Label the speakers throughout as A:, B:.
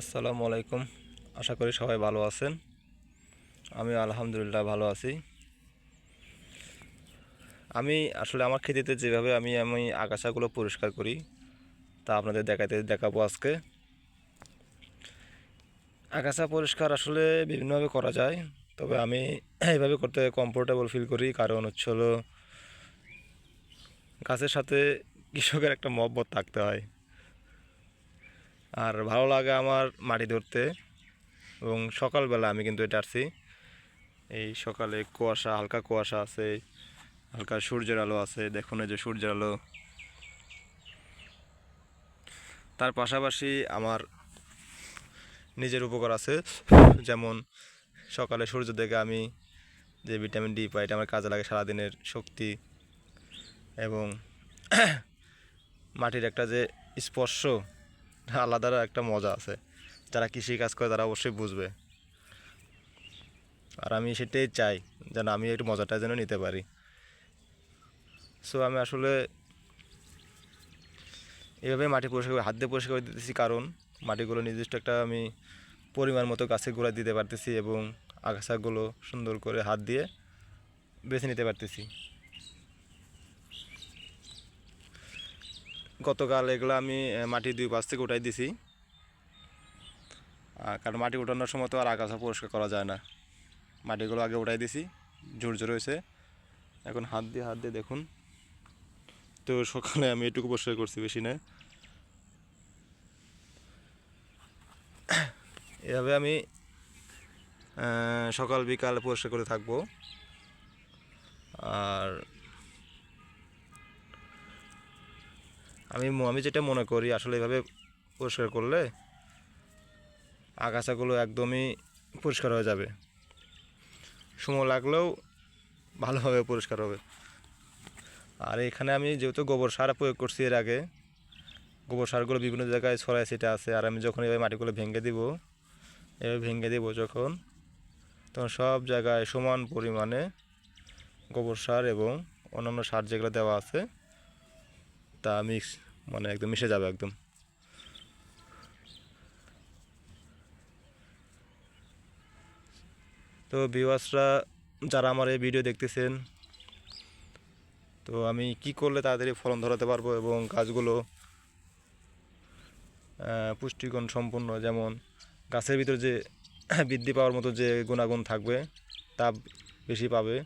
A: আসসালামু আলাইকুম। আশা করি সবাই ভালো আছেন। আমি আলহামদুলিল্লাহ ভালো আছি। আমি আসলে আমার খেতেতে যেভাবে আমি আমি আগাছাগুলো পরিষ্কার করি, তা আপনাদের দেখাতে, দেখাবো আজকে। আগাছা পরিষ্কার আসলে বিভিন্নভাবে করা যায়, তবে আমি এইভাবে করতে কমফোর্টেবল ফিল করি। কারণ হচ্ছে হলো, গাছের সাথে কৃষকের একটা মহব্বত থাকতে হয়। আর ভালো লাগে আমার মাটি ধরতে এবং সকালবেলা আমি কিন্তু এটা আসছি এই সকালে কুয়াশা, হালকা কুয়াশা আছে, হালকা সূর্যের আলো আছে, দেখুন যে সূর্যের আলো। তার পাশাপাশি আমার নিজের উপকার আছে, যেমন সকালে সূর্য দেখে আমি যে ভিটামিন ডি পাই, এটা আমার কাজে লাগে সারাদিনের শক্তি এবং মাটির একটা যে স্পর্শ আলাদা একটা মজা আছে। যারা কৃষি কাজ করে তারা অবশ্যই বুঝবে। আর আমি সেটাই চাই যেন আমি একটু মজাটা যেন নিতে পারি। সো আমি আসলে এভাবে মাটি পরিষ্কার করে, হাত দিয়ে পরিষ্কার করে দিতেছি কারণ মাটিগুলো নির্দিষ্ট একটা আমি পরিমাণ মতো গাছে গোড়া দিতে পারতেছি এবং আগাছাগুলো সুন্দর করে হাত দিয়ে বেছে নিতে পারতেছি। গতকাল এগুলো আমি মাটি দুই পাশ থেকে উঠাই দিছি। কারণ মাটি উঠানোর সময় তো আর আগাছা পরিষ্কার করা যায় না। মাটিগুলো আগে উঠাই দিছি জোর হয়েছে। এখন হাত দিয়ে হাত দিয়ে দেখুন। তো সকালে আমি এটুকু পরিষ্কার করছি বেশি না। এভাবে আমি সকাল বিকাল পরিষ্কার করে থাকব। আর আমি আমি যেটা মনে করি, আসলে এভাবে পরিষ্কার করলে আগাছাগুলো একদমই পরিষ্কার হয়ে যাবে। সময় লাগলেও ভালোভাবে পরিষ্কার হবে। আর এখানে আমি যেহেতু গোবর সার প্রয়োগ করছি এর আগে, গোবর সারগুলো বিভিন্ন জায়গায় ছড়ায় সেটা আছে, আর আমি যখন এভাবে মাটিগুলো ভেঙে দিব, এভাবে ভেঙে দিব যখন, তখন সব জায়গায় সমান পরিমাণে গোবর সার এবং অন্যান্য সার যেগুলো দেওয়া আছে, তা মিক্স মানে একদম মিশে যাবে একদম। তো ভিউয়ার্সরা যারা আমার এই ভিডিও দেখতেছেন, তো আমি কি করলে তাড়াতাড়ি ফলন ধরাতে পারব এবং গাছগুলো পুষ্টিগুণ সম্পূর্ণ যেমন গাছের ভিতর যে বৃদ্ধি পাওয়ার মতো যে গুণাগুণ থাকবে, তা বেশি পাবে।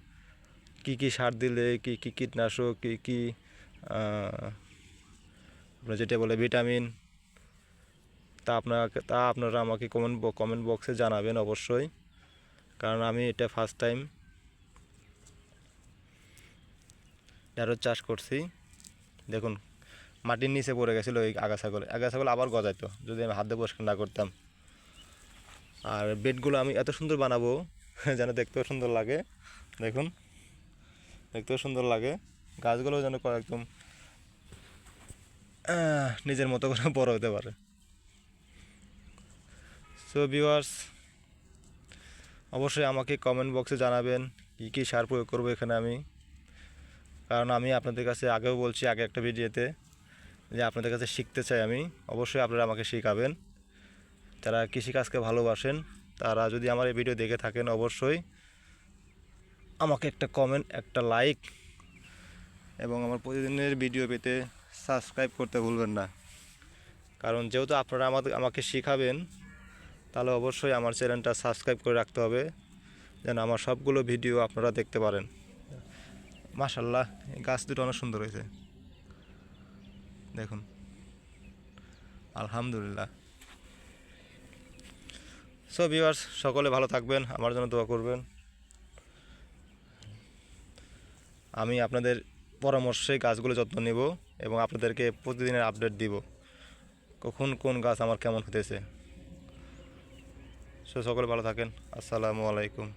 A: কি কি সার দিলে, কি কি কীটনাশক, কি কি আপনার যেটা বলে ভিটামিন, তা আপনাকে, তা আপনারা আমাকে কমেন্ট কমেন্ট বক্সে জানাবেন অবশ্যই। কারণ আমি এটা ফার্স্ট টাইম ঢেঁড়স চাষ করছি। দেখুন, মাটির নিচে পড়ে গেছিল এই আগাছাগুলো আগাছাগুলো আবার গজাইতো, যদি আমি হাত দিয়ে পরিষ্কার না করতাম। আর বেডগুলো আমি এত সুন্দর বানাবো, যেন দেখতেও সুন্দর লাগে। দেখুন, দেখতেও সুন্দর লাগে। গাছগুলো যেন একদম নিজের মতো করে বড় হতে পারে। সো ভিউয়ার্স অবশ্যই আমাকে কমেন্ট বক্সে জানাবেন কী কী সার প্রয়োগ করব এখানে আমি। কারণ আমি আপনাদের কাছে আগেও বলছি, আগে একটা ভিডিওতে, যে আপনাদের কাছে শিখতে চাই আমি। অবশ্যই আপনারা আমাকে শেখাবেন। যারা কৃষিকাজকে ভালোবাসেন, তারা যদি আমার এই ভিডিও দেখে থাকেন, অবশ্যই আমাকে একটা কমেন্ট একটা লাইক এবং আমার প্রতিদিনের ভিডিও পেতে সাবস্ক্রাইব করতে ভুলবেন না। কারণ যেহেতু আপনারা আমাদের আমাকে শেখাবেন, তাহলে অবশ্যই আমার চ্যানেলটা সাবস্ক্রাইব করে রাখতে হবে, যেন আমার সবগুলো ভিডিও আপনারা দেখতে পারেন। মাশাল্লাহ গাছ দুটো অনেক সুন্দর হয়েছে। দেখুন। আলহামদুলিল্লাহ। সো ভিউয়ার্স সকলে ভালো থাকবেন, আমার জন্য দোয়া করবেন। আমি আপনাদের পরামর্শে গাছগুলো যত্ন নেব। এবং আপনাদেরকে প্রতিদিনের আপডেট দিব। কখন কোন গাছ আমার কেমন হতেছে সো সকলে ভালো থাকেন। আসসালামু আলাইকুম।